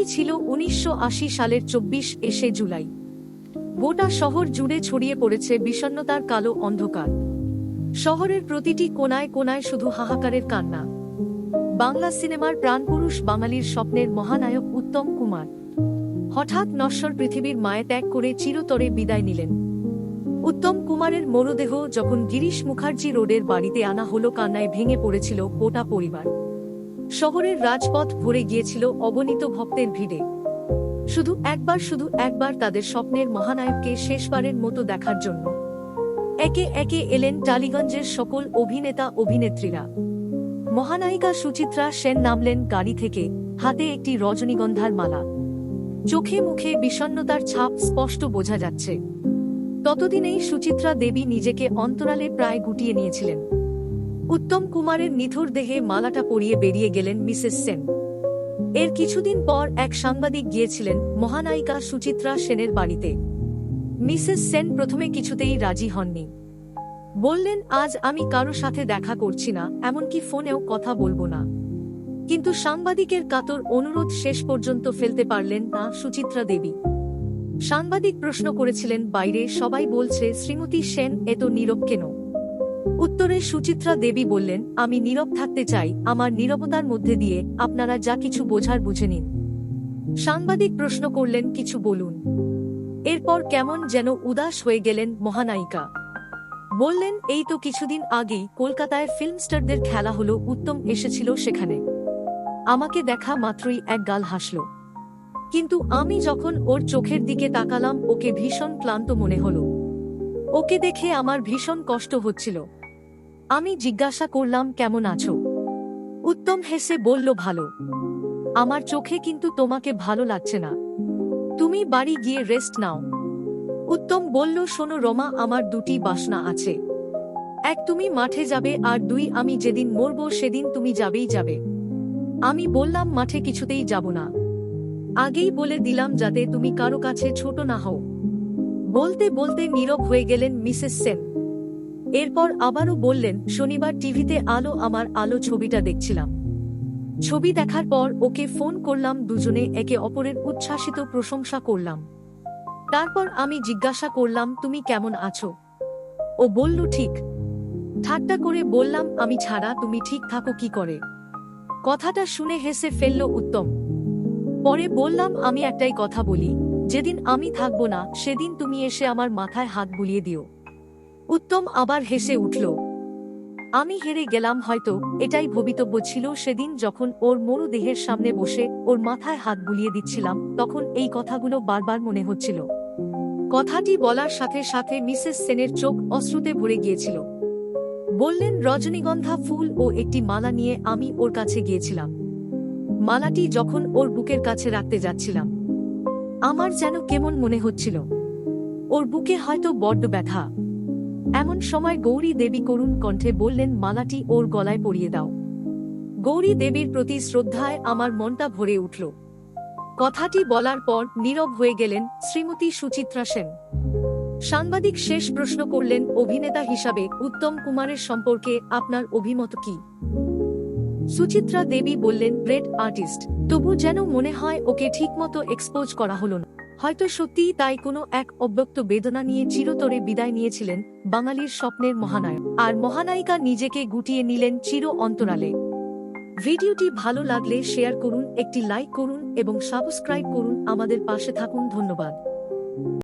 দিনটি ছিল উনিশশো আশি সালের চব্বিশ এসে জুলাই। গোটা শহর জুড়ে ছড়িয়ে পড়েছে বিষণ্ণতার কালো অন্ধকার। শহরের প্রতিটি কোনায় কোনায় শুধু হাহাকারের কান্না। বাংলা সিনেমার প্রাণপুরুষ বাঙালির স্বপ্নের মহানায়ক উত্তম কুমার। হঠাৎ নশ্বর পৃথিবীর মায়ে ত্যাগ করে চিরতরে বিদায় নিলেন। উত্তম কুমারের মরদেহ যখন গিরিশ মুখার্জি রোডের বাড়িতে আনা হলো, কান্নায় ভেঙে পড়েছিল গোটা পরিবার। শহরের রাজপথ ভরে গিয়েছিল অগণিত ভক্তের ভিড়ে। শুধু একবার শুধু একবার তাদের স্বপ্নের মহানায়ককে শেষবারের মতো দেখার জন্য। একে একে এলেন টালিগঞ্জের সকল অভিনেতা, অভিনেত্রীরা। মহানায়িকা সুচিত্রা সেন নামলেন গাড়ি থেকে, হাতে একটি রজনীগন্ধার মালা। চোখে মুখে বিষণ্ণতার ছাপ স্পষ্ট বোঝা যাচ্ছে। ততদিনেই সুচিত্রা দেবী নিজেকে অন্তরালে প্রায় গুটিয়ে নিয়েছিলেন। উত্তম কুমারের নিথুর দেহে মালাটা পরিয়ে বেরিয়ে গেলেন মিসেস সেন। এর কিছুদিন পর এক সাংবাদিক গিয়েছিলেন মহানায়িকা সুচিত্রা সেনের বাড়িতে। মিসেস সেন প্রথমে কিছুতেই রাজি হননি। বললেন, আজ আমি কারও সাথে দেখা করছি না, এমনকি ফোনেও কথা বলব না। কিন্তু সাংবাদিকের কাতর অনুরোধ শেষ পর্যন্ত ফেলতে পারলেন না সুচিত্রা দেবী। সাংবাদিক প্রশ্ন করেছিলেন, বাইরে সবাই বলছে, শ্রীমতী সেন এত নীরব কেন? উত্তরে সুচিত্রা দেবী বললেন, আমি নীরব থাকতে চাই। আমার নীরবতার মধ্যে দিয়ে আপনারা যা কিছু বোঝার বুঝে নিন। সাংবাদিক প্রশ্ন করলেন, কিছু বলুন। এরপর কেমন যেন উদাস হয়ে গেলেন মহানায়িকা। বললেন, এই তো কিছুদিন আগেই কলকাতায় ফিল্ম স্টারদের খেলা হলো, উত্তম এসেছিল সেখানে। আমাকে দেখা মাত্রই এক গাল হাসল। কিন্তু আমি যখন ওর চোখের দিকে তাকালাম, ওকে ভীষণ ক্লান্ত মনে হলো। ওকে দেখে আমার ভীষণ কষ্ট হচ্ছিল। আমি জিজ্ঞাসা করলাম, কেমন আছো? উত্তম হেসে বলল, ভালো। আমার চোখে কিন্তু তোমাকে ভালো লাগছে না। তুমি বাড়ি গিয়ে রেস্ট নাও। উত্তম বলল, শোনো রমা, আমার দুটি বাসনা আছে। এক, তুমি মাঠে যাবে, আর দুই, আমি যেদিন মরব, সেদিন তুমি যাবেই যাবে। আমি বললাম, মাঠে কিছুতেই যাব না। আগেই বলে দিলাম, যাতে তুমি কারও কাছে ছোট না হও। বলতে বলতে নীরব হয়ে গেলেন মিসেস সেন। এরপর আবারও বললেন, শনিবার টিভিতে আলো, আমার আলো ছবিটা দেখছিলাম। ছবি দেখার পর ওকে ফোন করলাম দুজনে, একে অপরের উচ্ছ্বাসিত প্রশংসা করলাম। তারপর আমি জিজ্ঞাসা করলাম, তুমি কেমন আছো? ও বলল, ঠিক। ঠাট্টা করে বললাম, আমি ছাড়া, তুমি ঠিক থাকো, কি করে? কথাটা শুনে হেসে ফেলল উত্তম। পরে বললাম, আমি একটাই কথা বলি। যেদিন আমি থাকব না, সেদিন তুমি এসে আমার মাথায় হাত বুলিয়ে দিও। উত্তম আবার হেসে উঠল, আমি হেরে গেলাম হয়তো, এটাই ভবিতব্য ছিল সেদিন যখন ওর মরু দেহের সামনে বসে ওর মাথায় হাত বুলিয়ে দিচ্ছিলাম, তখন এই কথাগুলো বারবার মনে হচ্ছিল। কথাটি বলার সাথে সাথে মিসেস সেনের চোখ অশ্রুতে ভরে গিয়েছিল। বললেন, রজনীগন্ধা ফুল ও একটি মালা নিয়ে আমি ওর কাছে গিয়েছিলাম। মালাটি যখন ওর বুকের কাছে রাখতে যাচ্ছিলাম। আমার যেন কেমন মনে হচ্ছিল। ওর বুকে হয়তো বড্ড ব্যথা। এমন সময় গৌরী দেবী করুণ কণ্ঠে বললেন, মালাটি ওর গলায় পরিয়ে দাও। গৌরী দেবীর প্রতি শ্রদ্ধায় আমার মনটা ভরে উঠল। কথাটি বলার পর নীরব হয়ে গেলেন শ্রীমতী সুচিত্রা সেন। সাংবাদিক শেষ প্রশ্ন করলেন, অভিনেতা হিসাবে উত্তম কুমারের সম্পর্কে আপনার অভিমত কি? সুচিত্রা দেবী বললেন গ্রেট আর্টিস্ট তবু যেন মনে হয় ওকে ঠিকমতো এক্সপোজ করা হলো না। হয়তো সত্যিই তাই কোনো এক অব্যক্ত বেদনা নিয়ে চিরতরে বিদায় নিয়েছিলেন বাঙালির স্বপ্নের মহানায়ক। আর মহানায়িকা নিজেকে গুটিয়ে নিলেন চির অন্তরালে। ভিডিওটি ভালো লাগলে শেয়ার করুন, একটি লাইক করুন এবং সাবস্ক্রাইব করুন। আমাদের পাশে থাকুন, ধন্যবাদ।